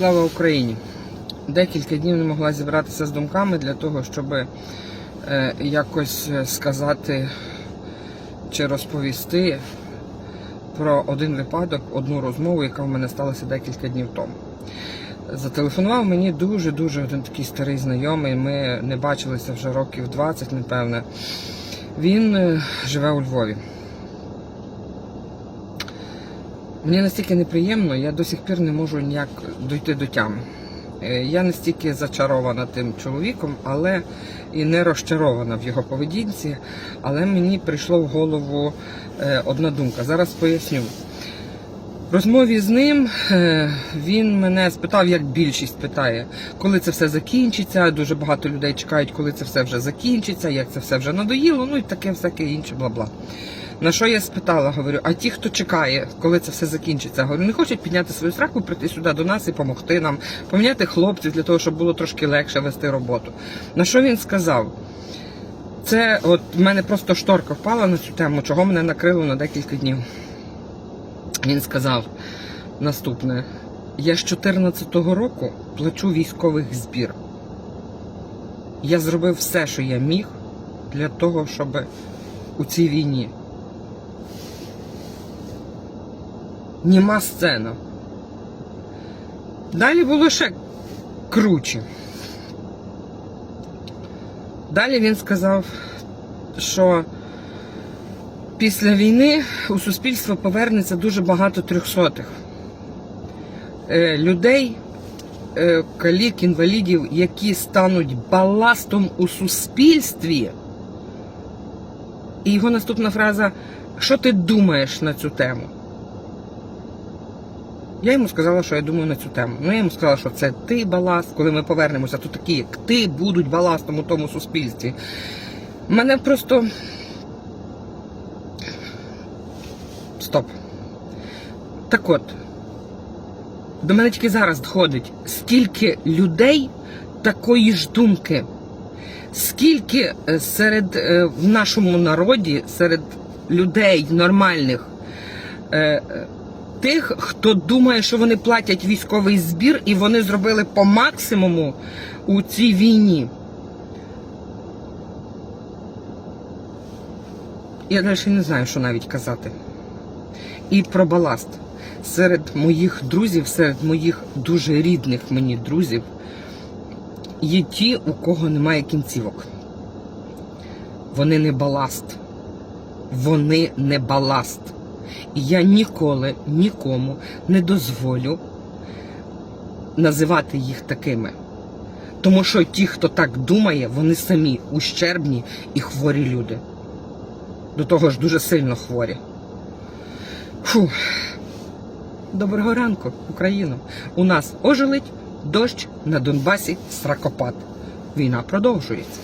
Слава Україні! Декілька днів не могла зібратися з думками для того, щоб е, якось е, сказати чи розповісти про один випадок, одну розмову, яка в мене сталася декілька днів тому. Зателефонував мені дуже-дуже один такий старий знайомий. Ми не бачилися вже років 20, напевне. Він е, живе у Львові. Мені настільки неприємно, я до сих пір не можу ніяк дойти до тями. Е, Я настільки зачарована тим чоловіком, але і не розчарована в його поведінці. Але мені прийшло в голову е, одна думка. Зараз поясню. В розмові з ним е, він мене спитав, як більшість питає, коли це все закінчиться. Дуже багато людей чекають, коли це все вже закінчиться, як це все вже надоїло, ну і таке всяке інше, бла-бла. На що я спитала, говорю, а ті, хто чекає, коли це все закінчиться, говорю, не хочуть підняти свою страху, прийти сюди до нас і допомогти нам, поміняти хлопців для того, щоб було трошки легше вести роботу. На що він сказав? Це от в мене просто шторка впала на цю тему, чого мене накрило на декілька днів. Він сказав наступне: я з 14-го року плачу військових збір. Я зробив все, що я міг для того, щоб у цій війні. Німа сцена. Далі було ще круче. Далі він сказав, що після війни у суспільство повернеться дуже багато трьохсотих Е, людей, е, калік, інвалідів, які стануть баластом у суспільстві. І його наступна фраза: Що ти думаєш на цю тему? Я йому сказала, що я думаю на цю тему. Ну, я йому сказала, що це ти баласт, коли ми повернемося, то такі, як ти, будуть баластом у тому суспільстві. Мене просто. Стоп. Так от, до мене тільки зараз доходить, скільки людей такої ж думки, скільки е, серед е, в нашому народі, серед людей нормальних, е, тих, хто думає, що вони платять військовий збір, і вони зробили по максимуму у цій війні. Я далі не знаю, що навіть казати. І про баласт. Серед моїх друзів, серед моїх дуже рідних мені друзів, є ті, у кого немає кінцівок. Вони не баласт. Вони не баласт. І я ніколи нікому не дозволю називати їх такими. Тому що ті, хто так думає, вони самі ущербні і хворі люди. До того ж дуже сильно хворі. Фу. Доброго ранку, Україно. У нас ожеледь, дощ на Донбасі, сракопад. Війна продовжується.